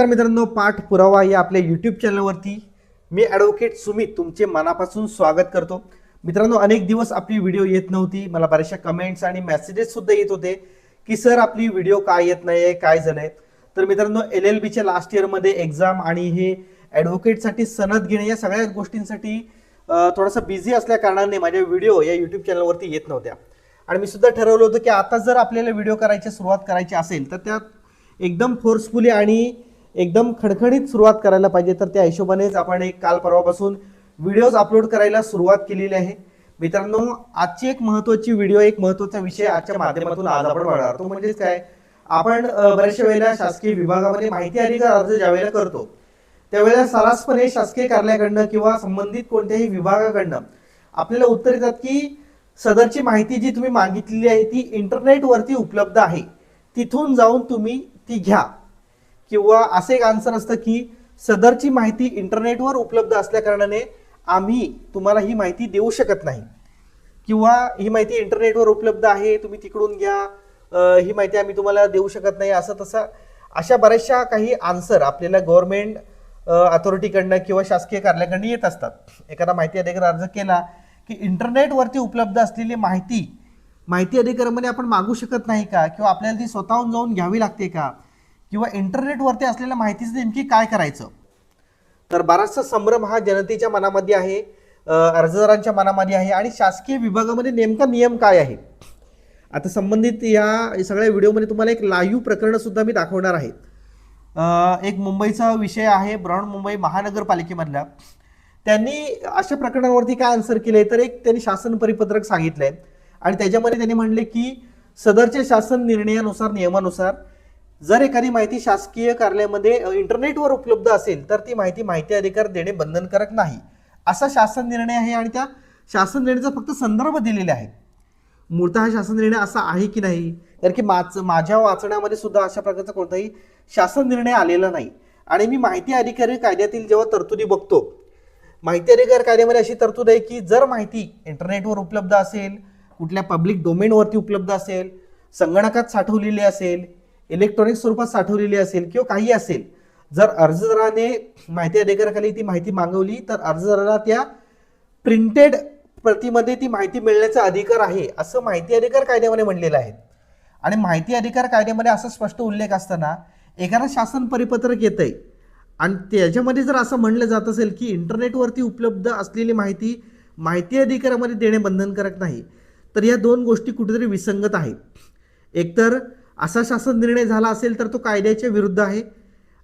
नमस्कार मित्रांनो पाठ पुरावा या आपल्या यूट्यूब चॅनलवरती मी ॲडव्होकेट सुमित तुमचे मनापासून स्वागत करतो. मित्रांनो अनेक दिवस आपली व्हिडिओ येत नव्हती. मला बऱ्याचशा कमेंट्स आणि मेसेजेस सुद्धा येत होते की सर आपली व्हिडिओ काय येत नाही आहे काय झालंय? तर मित्रांनो एल एल बीच्या लास्ट इयरमध्ये एक्झाम आणि हे ॲडव्होकेटसाठी सनद घेणे या सगळ्या गोष्टींसाठी थोडासा बिझी असल्या कारणाने माझ्या व्हिडिओ या यूट्यूब चॅनलवरती येत नव्हत्या. आणि मी सुद्धा ठरवलं होतं की आता जर आपल्याला व्हिडिओ करायची सुरुवात करायची असेल तर त्यात एकदम फोर्सफुली आणि एकदम खणखणीत सुरुवात करायला पाहिजे. तर त्या हिशोबानेच आपण एक काल परवापासून व्हिडिओज अपलोड करायला सुरुवात केलेली आहे. मित्रांनो आजची एक महत्वाची व्हिडिओ एक महत्त्वाचा विषय आजच्या माध्यमातून आज आपण वाढणार तो म्हणजेच काय? आपण बऱ्याचशा वेळेला शासकीय विभागामध्ये माहिती अधिकार अर्ज ज्यावेळेला करतो त्यावेळेला सरासपणे शासकीय कार्यालयाकडनं किंवा संबंधित कोणत्याही विभागाकडनं आपल्याला उत्तर येतात की सदरची माहिती जी तुम्ही मागितलेली आहे ती इंटरनेटवरती उपलब्ध आहे. तिथून जाऊन तुम्ही ती घ्या. किंवा असं एक आन्सर असतं की सदरची माहिती इंटरनेटवर उपलब्ध असल्या कारणाने आम्ही तुम्हाला ही माहिती देऊ शकत नाही. किंवा ही माहिती इंटरनेटवर उपलब्ध आहे तुम्ही तिकडून घ्या ही माहिती आम्ही तुम्हाला देऊ शकत नाही असं तसं अशा बऱ्याचशा काही आन्सर आपल्याला गव्हर्नमेंट अथॉरिटीकडनं किंवा शासकीय कार्यालयाकडनं येत असतात. एखादा माहिती अधिकार अर्ज केला की इंटरनेटवरती उपलब्ध असलेली माहिती माहिती अधिकारामध्ये आपण मागू शकत नाही का? किंवा आपल्याला ती स्वतःहून जाऊन घ्यावी लागते का? किंवा इंटरनेटवरती असलेल्या माहितीचं नेमकी काय करायचं? तर बराचसा संभ्रम हा जनतेच्या मनामध्ये आहे अर्जदारांच्या मनामध्ये आहे आणि शासकीय विभागामध्ये नेमका नियम काय आहे? आता संबंधित या सगळ्या व्हिडिओमध्ये तुम्हाला एक लाईव्ह प्रकरण सुद्धा मी दाखवणार आहे. एक मुंबईचा विषय आहे ब्रॉड मुंबई महानगरपालिकेमधला. त्यांनी अशा प्रकरणावरती काय आन्सर केलंय? तर एक त्यांनी शासन परिपत्रक सांगितलंय आणि त्याच्यामध्ये त्यांनी म्हणले की सदरच्या शासन निर्णयानुसार नियमानुसार जर एखादी माहिती शासकीय कार्यालयामध्ये इंटरनेटवर उपलब्ध असेल तर ती माहिती माहिती अधिकार देणे बंधनकारक नाही. असा शासन निर्णय आहे आणि त्या शासन निर्णयाचा फक्त संदर्भ दिलेले आहे मूळतः हा शासन निर्णय असा आहे की नाही? कारण की माच माझ्या वाचण्यामध्ये सुद्धा अशा प्रकारचा कोणताही शासन निर्णय आलेला नाही. आणि मी माहिती अधिकारी कायद्यातील जेव्हा तरतुदी बघतो माहिती अधिकार कायद्यामध्ये अशी तरतूद आहे की जर माहिती इंटरनेटवर उपलब्ध असेल कुठल्या पब्लिक डोमेनवरती उपलब्ध असेल संगणकात साठवलेली असेल इलेक्ट्रॉनिक स्वरूपात साठवलेली असेल किंवा काही असेल जर अर्जदाराने माहिती अधिकाराखाली ती माहिती मागवली तर अर्जदाराला त्या प्रिंटेड प्रतीमध्ये ती माहिती मिळण्याचा अधिकार आहे असं माहिती अधिकार कायद्यामध्ये म्हणलेलं आहे. आणि माहिती अधिकार कायद्यामध्ये असा स्पष्ट उल्लेख असताना एखादा शासन परिपत्रक येतंय. आणि त्याच्यामध्ये जर असं म्हणलं जात असेल की इंटरनेटवरती उपलब्ध असलेली माहिती माहिती अधिकारामध्ये देणे बंधनकारक नाही तर या दोन गोष्टी कुठेतरी विसंगत आहेत. एकतर असा शासन निर्णय झाला असेल तर तो कायद्याच्या विरुद्ध आहे.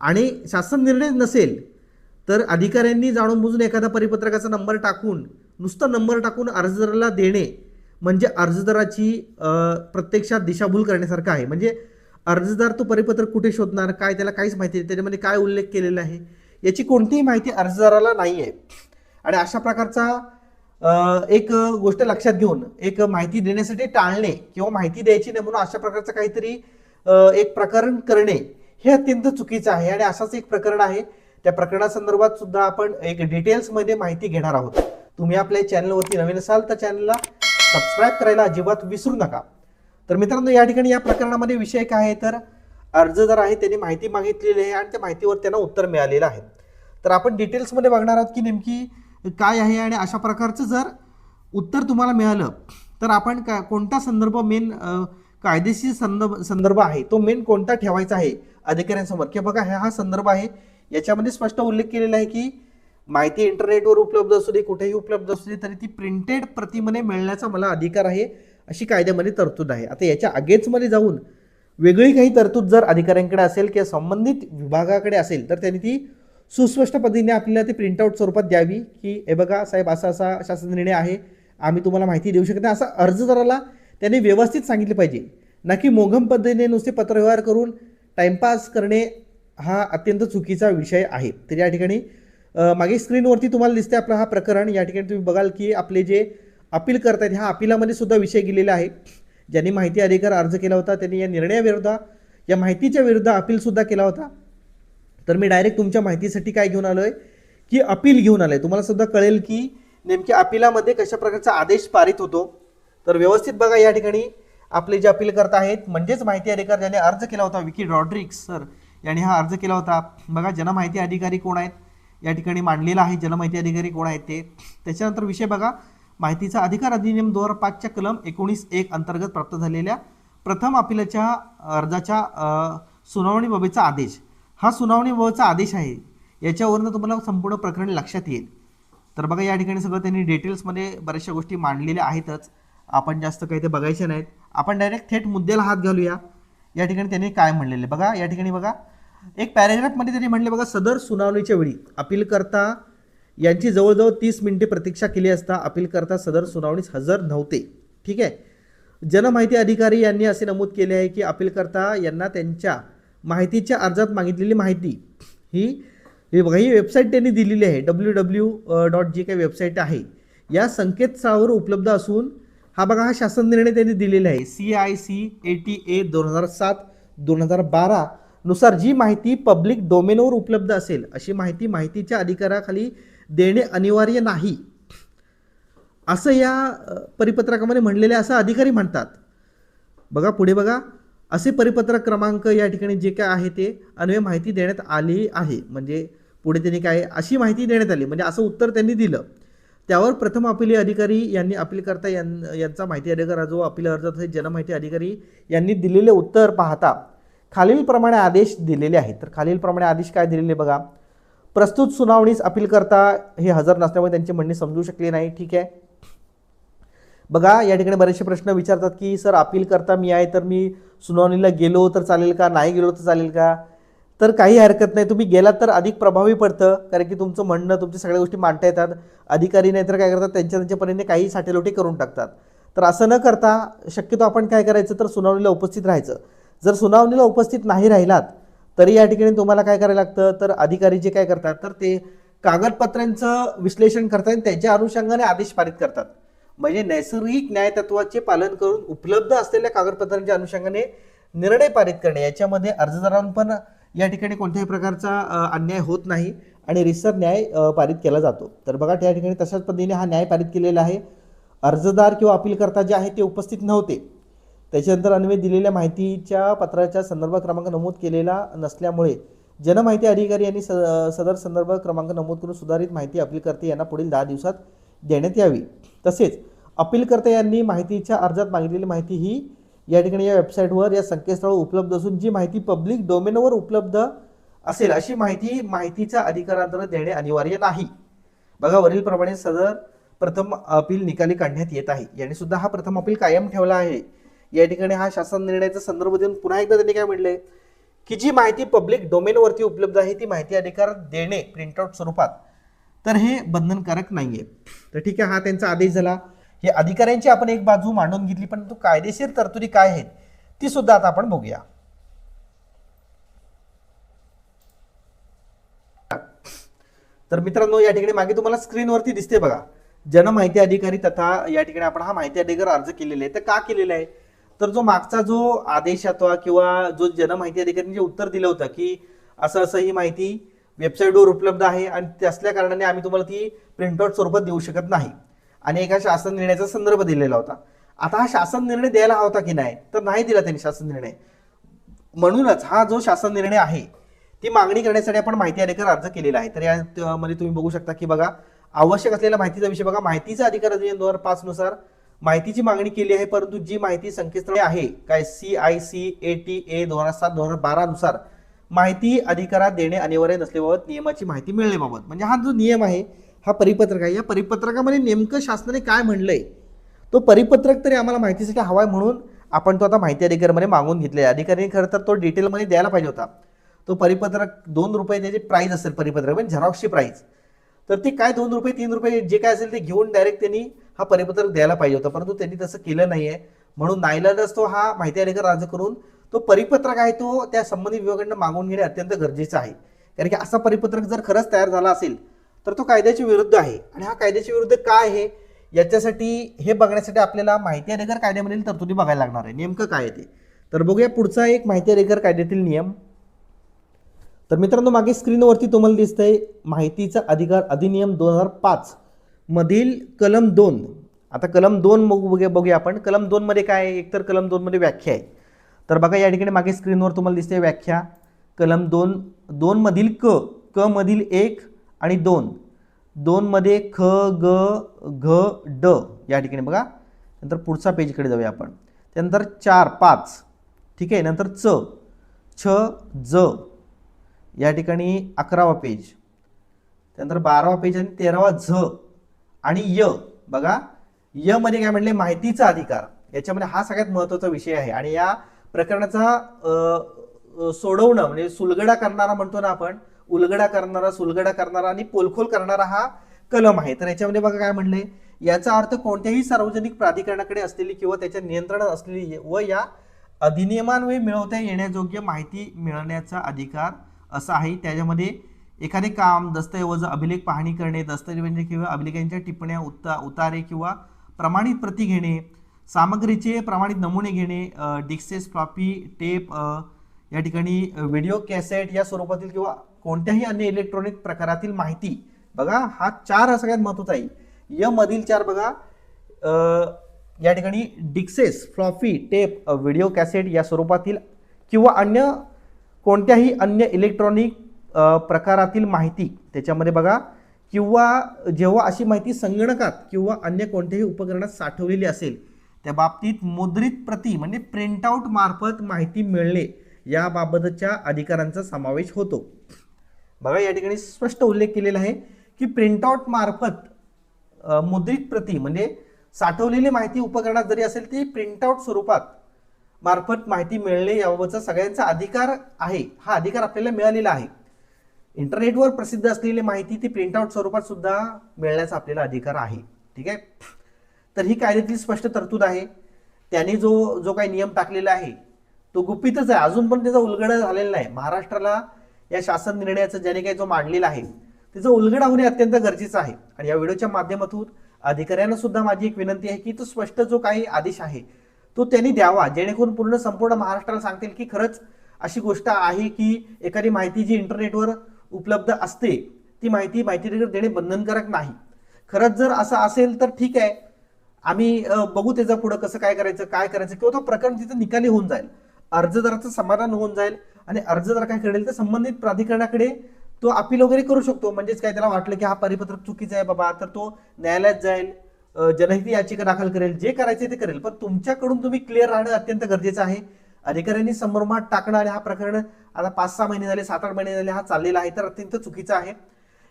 आणि शासन निर्णय नसेल तर अधिकाऱ्यांनी जाणून बुजून एखादा परिपत्रकाचा नंबर टाकून नुसता नंबर टाकून अर्जदाराला देणे म्हणजे अर्जदाराची प्रत्यक्षात दिशाभूल करण्यासारखं आहे. म्हणजे अर्जदार तो परिपत्रक कुठे शोधणार काय त्याला काहीच माहिती नाही त्याच्यामध्ये काय उल्लेख केलेला आहे याची कोणतीही माहिती अर्जदाराला नाही आहे आणि अशा प्रकारचा एक गोष्ट लक्षात घेऊन एक माहिती देण्यासाठी टाळणे किंवा माहिती द्यायची नाही म्हणून अशा प्रकारचं काहीतरी एक प्रकरण करणे हे अत्यंत चुकीचं आहे आणि असाच एक प्रकरण आहे. त्या प्रकरणासंदर्भात सुद्धा आपण एक डिटेल्समध्ये माहिती घेणार आहोत. तुम्ही आपल्या चॅनलवरती नवीन असाल तर चॅनलला सबस्क्राईब करायला अजिबात विसरू नका. तर मित्रांनो या ठिकाणी या प्रकरणामध्ये विषय काय आहे? तर अर्जदार आहे त्यांनी माहिती मागितलेली आहे आणि त्या माहितीवर त्यांना उत्तर मिळालेलं आहे. तर आपण डिटेल्समध्ये बघणार आहोत की नेमकी काय आहे आणि अशा प्रकारचं जर उत्तर तुम्हाला मिळालं तर आपण का कोणता संदर्भ मेन कायदेशीर संदर्भ संदर्भ आहे? तो मेन कोणता ठेवायचा आहे अधिकाऱ्यांसमोर? की बघा हा हा संदर्भ आहे. याच्यामध्ये स्पष्ट उल्लेख केलेला आहे की माहिती इंटरनेटवर उपलब्ध असू दे कुठेही उपलब्ध असू दे तरी ती प्रिंटेड प्रतिमध्ये मिळण्याचा मला अधिकार आहे अशी कायद्यामध्ये तरतूद आहे. आता याच्या अगेन्स्टमध्ये जाऊन वेगळी काही तरतूद जर अधिकाऱ्यांकडे असेल किंवा संबंधित विभागाकडे असेल तर त्यांनी ती सुस्पष्ट पद्धतीने आपल्याला ते प्रिंटआउट स्वरूपात द्यावी की हे बघा साहेब असा असा शासन निर्णय आहे. आम्ही तुम्हाला माहिती देऊ शकत नाही. असा अर्जदाराला त्यांनी व्यवस्थित सांगितले पाहिजे. ना की मोघम पद्धतीने नुसते पत्रव्यवहार करून टाइमपास करणे हा अत्यंत चुकीचा विषय आहे. तर या ठिकाणी मागे स्क्रीनवरती तुम्हाला दिसते आपलं हा प्रकरण. या ठिकाणी तुम्ही बघाल की आपले जे अपील करतायत ह्या अपिलामध्ये सुद्धा विषय गेलेला आहे. ज्यांनी माहिती अधिकार अर्ज केला होता त्यांनी या निर्णयाविरुद्ध या माहितीच्या विरुद्ध अपीलसुद्धा केला होता. तर मी डायरेक्ट तुमच्या माहितीसाठी काय घेऊन आलो आहे की अपील घेऊन आलोय. तुम्हाला सुद्धा कळेल की नेमक्या अपिलामध्ये कशा प्रकारचा आदेश पारित होतो. तर व्यवस्थित बघा या ठिकाणी. आपले जे अपील करत आहेत म्हणजेच माहिती अधिकार ज्याने अर्ज केला होता विकी रॉड्रिक्स सर यांनी हा अर्ज केला होता. बघा जनमाहिती अधिकारी कोण आहेत? या ठिकाणी मांडलेला आहे जनमाहिती अधिकारी कोण आहेत ते? त्याच्यानंतर विषय बघा. माहितीचा अधिकार अधिनियम दोन हजार पाचच्या कलम एकोणीस एक अंतर्गत प्राप्त झालेल्या प्रथम अपिलाच्या अर्जाच्या सुनावणीबाबतचा आदेश. हा सुनावणी वचा आदेश आहे. याच्यावरनं तुम्हाला संपूर्ण प्रकरण लक्षात येईल. तर बघा या ठिकाणी सगळं त्यांनी डिटेल्समध्ये बऱ्याचशा गोष्टी मांडलेल्या आहेतच. आपण जास्त काही ते बघायचे नाहीत. आपण डायरेक्ट थेट मुद्द्याला हात घालूया. या ठिकाणी त्यांनी काय म्हणलेले बघा या ठिकाणी बघा. एक पॅरेग्राफमध्ये त्यांनी म्हणले बघा सदर सुनावणीच्या वेळी अपीलकर्ता यांची जवळजवळ तीस मिनिटे प्रतीक्षा केली असता अपीलकर्ता सदर सुनावणीस हजर नव्हते. ठीक आहे? जनमाहिती अधिकारी यांनी असे नमूद केले आहे की अपीलकर्ता यांना त्यांच्या माहितीच्या अर्जात मागितलेली माहिती. ही हे बघा ही वेबसाईट त्यांनी दिलेली आहे. डब्ल्यू डब्ल्यू डॉट जी काही वेबसाईट आहे. या संकेतस्थळावर उपलब्ध असून हा बघा हा शासन निर्णय त्यांनी दिलेला आहे. C I C A T A दोन हजार सात दोन हजार बारा नुसार जी माहिती पब्लिक डोमेनवर उपलब्ध असेल अशी माहिती माहितीच्या अधिकाराखाली देणे अनिवार्य नाही. असं या परिपत्रकामध्ये म्हणलेले असं अधिकारी म्हणतात. बघा पुढे बघा. असे परिपत्रक क्रमांक या ठिकाणी जे काय आहे ते अन्वय माहिती देण्यात आली आहे. म्हणजे पुढे त्यांनी काय अशी माहिती देण्यात आली. म्हणजे असं उत्तर त्यांनी दिलं. त्यावर प्रथम अपिली अधिकारी यांनी अपीलकर्ता यां यांचा माहिती अधिकार जो अपील अर्ज तसेच जनमाहिती अधिकारी यांनी दिलेले उत्तर पाहता खालीलप्रमाणे आदेश दिलेले आहेत. तर खालीलप्रमाणे आदेश काय दिलेले बघा. प्रस्तुत सुनावणीस अपीलकर्ता हे हजर नसल्यामुळे त्यांची म्हणणे समजू शकली नाही. ठीक आहे. बघा या ठिकाणी बरेचसे प्रश्न विचारतात की सर अपील करता मी आहे तर मी सुनावणीला गेलो तर चालेल का? नाही गेलो तर चालेल का? तर काही हरकत नाही. तुम्ही गेलात तर अधिक प्रभावी पडतं कारण की तुमचं म्हणणं तुमच्या सगळ्या गोष्टी मांडता येतात. अधिकारी नाही तर काय करतात? त्यांच्या त्यांच्या परीने काही साठेलोटी करून टाकतात. तर असं न करता शक्यतो आपण काय करायचं? तर सुनावणीला उपस्थित राहायचं. जर सुनावणीला उपस्थित नाही राहिलात तरी या ठिकाणी तुम्हाला काय करायला लागतं? तर अधिकारी जे काय करतात तर ते कागदपत्रांचं विश्लेषण करतात आणि त्याच्या अनुषंगाने आदेश पारित करतात. म्हणजे नैसर्गिक न्यायतत्वाचे पालन करून उपलब्ध असलेल्या कागदपत्रांच्या अनुषंगाने निर्णय पारित करणे. याच्यामध्ये अर्जदारांना पण या ठिकाणी कोणत्याही प्रकारचा अन्याय होत नाही आणि रिसर न्याय पारित केला जातो. तर बघा त्या ठिकाणी तशाच पद्धतीने हा न्याय पारित केलेला आहे. अर्जदार किंवा अपीलकर्ता जे आहे ते उपस्थित नव्हते. त्याच्यानंतर अन्वय दिलेल्या माहितीच्या पत्राच्या संदर्भ क्रमांक नमूद केलेला नसल्यामुळे जनमाहिती अधिकारी यांनी स सदर संदर्भ क्रमांक नमूद करून सुधारित माहिती अपीलकर्ते यांना पुढील दहा दिवसात देण्यात यावी. तसेच अपीलकर्ते यांनी माहितीच्या अर्जात मागितलेली माहिती ही या ठिकाणी या वेबसाईटवर या संकेतस्थळावर उपलब्ध असून जी माहिती पब्लिक डोमेनवर उपलब्ध असेल अशी माहिती माहितीच्या अधिकारांतर्गत देणे अनिवार्य नाही. बघा वरीलप्रमाणे सदर प्रथम अपील निकाली काढण्यात येत आहे. याने सुद्धा हा प्रथम अपील कायम ठेवला आहे. या ठिकाणी हा शासन निर्णयाचा संदर्भ देऊन पुन्हा एकदा त्यांनी काय म्हटले? की जी माहिती पब्लिक डोमेनवरती उपलब्ध आहे ती माहिती अधिकार देणे प्रिंटआउट स्वरूपात. तर हे बंधनकारक नाही आहे तर ठीक आहे हा त्यांचा आदेश झाला. हे अधिकाऱ्यांची आपण एक बाजू मांडून घेतली परंतु कायदेशीर तरतुदी काय आहेत ती सुद्धा आता आपण बघूया. तर मित्रांनो या ठिकाणी मागे तुम्हाला स्क्रीनवरती दिसते बघा जनमाहिती अधिकारी तथा या ठिकाणी आपण हा माहिती अधिकार अर्ज केलेला आहे. तर का केलेला आहे? तर जो मागचा जो आदेश होता किंवा जो जनमाहिती अधिकाऱ्यांनी जे उत्तर दिलं होतं की असं असं ही माहिती वेबसाईटवर उपलब्ध आहे आणि त्यासल्या कारणाने आम्ही तुम्हाला ती प्रिंटआउट स्वरूपात देऊ शकत नाही. आणि एका शासन निर्णयाचा संदर्भ दिलेला होता. आता हा शासन निर्णय द्यायला हवा होता की नाही? तर नाही दिला त्यांनी शासन निर्णय. म्हणूनच हा जो शासन निर्णय आहे ती मागणी करण्यासाठी आपण माहिती अधिकार अर्ज केलेला आहे. तर यामध्ये तुम्ही बघू शकता की बघा आवश्यक असलेल्या माहितीचा विषय बघा. माहितीचा अधिकार अधिनियम दोन हजार पाच नुसार माहितीची मागणी केली आहे परंतु जी माहिती संकेतस्थळी आहे काय C I C A T A दोन हजार सात दोन हजार बारा नुसार माहिती अधिकारात देणे अनिवार्य नसल्याबाबत नियमाची माहिती मिळण्याबाबत म्हणजे हा जो नियम आहे हा परिपत्रक आहे. या परिपत्रकामध्ये नेमकं शासनाने काय म्हणलं आहे तो परिपत्रक तरी आम्हाला माहितीसाठी हवा आहे म्हणून आपण तो आता माहिती अधिकाऱ्यामध्ये मागून घेतले अधिकाऱ्यांनी खरं तर तो डिटेलमध्ये द्यायला पाहिजे होता. तो परिपत्रक दोन रुपये त्याची प्राईज असेल परिपत्रक म्हणजे झेरॉक्सची प्राईज तर ती काय दोन रुपये तीन रुपये जे काय असेल ते घेऊन डायरेक्ट त्यांनी हा परिपत्रक द्यायला पाहिजे होता. परंतु त्यांनी तसं केलं नाही आहे म्हणून नाईलाजच तो हा माहिती अधिकार अर्ज करून तो परिपत्रक आहे तो त्या संबंधित विभागाकडनं मागून घेणे अत्यंत गरजेचं आहे. कारण की असा परिपत्रक जर खरंच तयार झाला असेल तर तो कायद्याच्या विरुद्ध आहे. आणि हा कायद्याच्या विरुद्ध काय आहे? याच्यासाठी हे बघण्यासाठी आपल्याला माहिती अधिकार कायद्यामधील तरतुदी बघायला लागणार आहे. नेमकं काय आहे ते? तर बघूया पुढचा एक माहिती अधिकार कायद्यातील नियम. तर मित्रांनो मागे स्क्रीनवरती तुम्हाला दिसतंय माहितीचा अधिकार अधिनियम दोन हजार पाच मधील कलम दोन. आता कलम दोन बघूया बघूया आपण. कलम दोनमध्ये काय आहे? एकतर कलम दोनमध्ये व्याख्या आहे. तर बघा या ठिकाणी मागे स्क्रीनवर तुम्हाला दिसते व्याख्या. कलम दोन दोनमधील क क मधील एक आणि दोन. दोनमध्ये ख ग घ ड या ठिकाणी बघा. नंतर पुढचा पेजकडे जाऊया आपण. त्यानंतर चार पाच. ठीक आहे? नंतर च. छ ज. या ठिकाणी अकरावा पेज त्यानंतर बारावा पेज आणि तेरावा झ आणि य. बघा. य मध्ये काय म्हणले माहितीचा अधिकार. याच्यामध्ये हा सगळ्यात महत्त्वाचा विषय आहे. आणि या प्रकरणाचा सोडवणं म्हणजे सुलगडा करणारा म्हणतो ना आपण उलगडा करणारा सुलगडा करणारा आणि पोलखोल करणारा हा कलम आहे. तर याच्यामध्ये बघा काय म्हणले याचा अर्थ कोणत्याही सार्वजनिक प्राधिकरणाकडे असलेली किंवा त्याच्या नियंत्रणात असलेली व या अधिनियमान्वये मिळवता येण्याजोग्य माहिती मिळण्याचा अधिकार असा आहे. त्याच्यामध्ये एखादे काम दस्तऐवज अभिलेख पाहणी करणे दस्तऐवज किंवा अभिलेखांच्या टिप्पण्या उता उतारे किंवा प्रमाणित प्रती घेणे सामग्रीचे प्रमाणित नमुने घेणे डिक्सेस फ्लॉपी टेप या ठिकाणी व्हिडिओ कॅसेट या स्वरूपातील किंवा कोणत्याही अन्य इलेक्ट्रॉनिक प्रकारातील माहिती बघा हा चार सगळ्यात महत्त्वाचा आहे. य मधील चार बघा या ठिकाणी discs floppy tape video cassette या स्वरूपातील किंवा अन्य कोणत्याही अन्य इलेक्ट्रॉनिक प्रकारातील माहिती त्याच्यामध्ये बघा किंवा जेव्हा अशी माहिती संगणकात किंवा अन्य कोणत्याही उपकरणात साठवलेली असेल त्या बाबतीत मुद्रित प्रती म्हणजे प्रिंटआउट मार्फत माहिती मिळणे याबाबतच्या अधिकारांचा समावेश होतो. बघा या ठिकाणी स्पष्ट उल्लेख केलेला आहे की प्रिंटआउट मार्फत मुद्रित प्रती म्हणजे साठवलेली माहिती उपकरणात जरी असेल ती प्रिंटआउट स्वरूपात मार्फत माहिती मिळणे याबाबतचा सगळ्यांचा अधिकार आहे. हा अधिकार आपल्याला मिळालेला आहे. इंटरनेटवर प्रसिद्ध असलेली माहिती ती प्रिंटआउट स्वरूपात सुद्धा मिळण्याचा आपल्याला अधिकार आहे. ठीक आहे? तर ही कायद्यातली स्पष्ट तरतूद आहे. त्याने जो जो काही नियम टाकलेला आहे तो गुपितच आहे. अजून पण त्याचा उलगडा झालेला नाही. महाराष्ट्राला या शासन निर्णयाचा ज्याने काही जो मांडलेला आहे त्याचं उलगडा होणे अत्यंत गरजेचं आहे. आणि या व्हिडिओच्या माध्यमातून अधिकाऱ्यांना सुद्धा माझी एक विनंती आहे की तो स्पष्ट जो काही आदेश आहे तो त्यांनी द्यावा. जेणेकरून पूर्ण संपूर्ण महाराष्ट्राला सांगतील की खरंच अशी गोष्ट आहे की एखादी माहिती जी इंटरनेटवर उपलब्ध असते ती माहिती माहिती देणे बंधनकारक नाही. खरंच जर असं असेल तर ठीक आहे. आम्ही बघू त्याचं पुढं कसं काय करायचं काय करायचं किंवा तो प्रकरण तिथं निकाली होऊन जाईल. अर्जदाराचं समाधान होऊन जाईल. आणि अर्जदार काय करेल तर संबंधित प्राधिकरणाकडे तो अपील वगैरे करू शकतो. म्हणजेच काय त्याला वाटलं की हा परिपत्रक चुकीचा आहे बाबा तर तो न्यायालयात जाईल जनहित याचिका दाखल करेल जे करायचे ते करेल. पण तुमच्याकडून तुम्ही क्लिअर राहणं अत्यंत गरजेचं आहे. अधिकाऱ्यांनी संभ्रमात टाकणं आणि हा प्रकरण आता पाच सहा महिने झाले सात आठ महिने झाले हा चाललेला आहे तर अत्यंत चुकीचा आहे.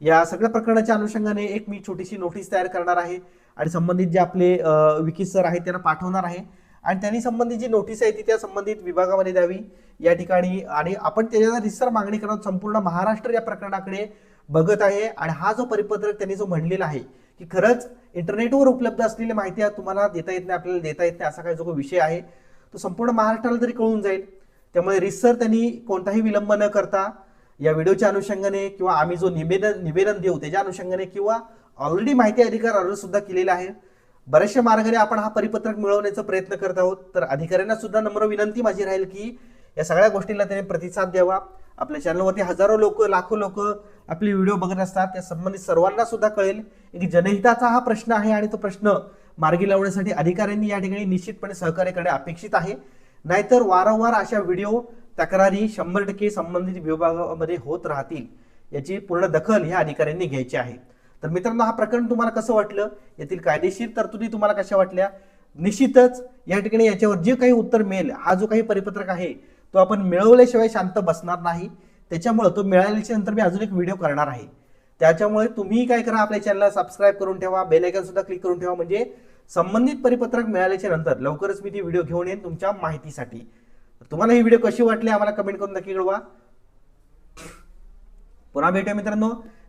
या सगळ्या प्रकरणाच्या अनुषंगाने एक मी छोटीशी नोटीस तयार करणार आहे आणि संबंधित जे आपले विकी सर आहेत त्यांना पाठवणार आहे. आणि त्यांनी संबंधित जी नोटीस आहे ती त्या संबंधित विभागामध्ये द्यावी. या ठिकाणी आणि आपण त्याच्या रिसर मागणी करणार संपूर्ण महाराष्ट्र या प्रकरणाकडे बघत आहे. आणि हा जो परिपत्रक त्यांनी जो म्हणलेला आहे की खरंच इंटरनेटवर उपलब्ध असलेली माहिती तुम्हाला देता येत नाही आपल्याला देता येत नाही असा काही जो काही विषय आहे तो संपूर्ण महाराष्ट्राला तरी कळून जाईल. त्यामुळे रिसर त्यांनी कोणताही विलंब न करता या व्हिडिओच्या अनुषंगाने किंवा आम्ही जो निवेदन निवेदन देऊ त्याच्या अनुषंगाने किंवा ऑलरेडी माहिती अधिकार अर्ज सुद्धा केलेला आहे. बऱ्याचशा मार्गाने आपण हा परिपत्रक मिळवण्याचा प्रयत्न करत आहोत. तर अधिकाऱ्यांना सुद्धा नम्र विनंती माझी राहील की या सगळ्या गोष्टींना त्यांनी प्रतिसाद द्यावा. आपल्या चॅनलवरती हजारो लोक लाखो लोक आपले व्हिडिओ बघत असतात. त्या संबंधित सर्वांना सुद्धा कळेल की जनहिताचा हा प्रश्न आहे आणि तो प्रश्न मार्गी लावण्यासाठी अधिकाऱ्यांनी या ठिकाणी निश्चितपणे सहकार्य करणे अपेक्षित आहे. नाहीतर वारंवार अशा व्हिडिओ तक्रारी शंभर टक्के संबंधित विभागामध्ये होत राहतील. याची पूर्ण दखल ह्या अधिकाऱ्यांनी घ्यायची आहे. तर मित्रांनो हा प्रकरण तुम्हाला कसं वाटलं? यातील कायदेशीर तरतुदी तुम्हाला कशा वाटल्या? निश्चितच या ठिकाणी याच्यावर जे काही उत्तर मिळेल हा जो काही परिपत्रक आहे तो आपण मिळवल्याशिवाय शांत बसणार नाही. त्याच्यामुळं तो मिळाल्याच्या नंतर मी अजून एक व्हिडिओ करणार आहे. त्याच्यामुळे तुम्ही काय करा आपल्या चॅनलला सबस्क्राईब करून ठेवा बेल सुद्धा क्लिक करून ठेवा. म्हणजे संबंधित परिपत्रक मिळाल्याच्या नंतर लवकरच मी ती व्हिडिओ घेऊन येईन तुमच्या माहितीसाठी. तुम्हाला ही व्हिडिओ कशी वाटली आम्हाला कमेंट करून नक्की कळवा. पुन्हा भेटूया मित्रांनो.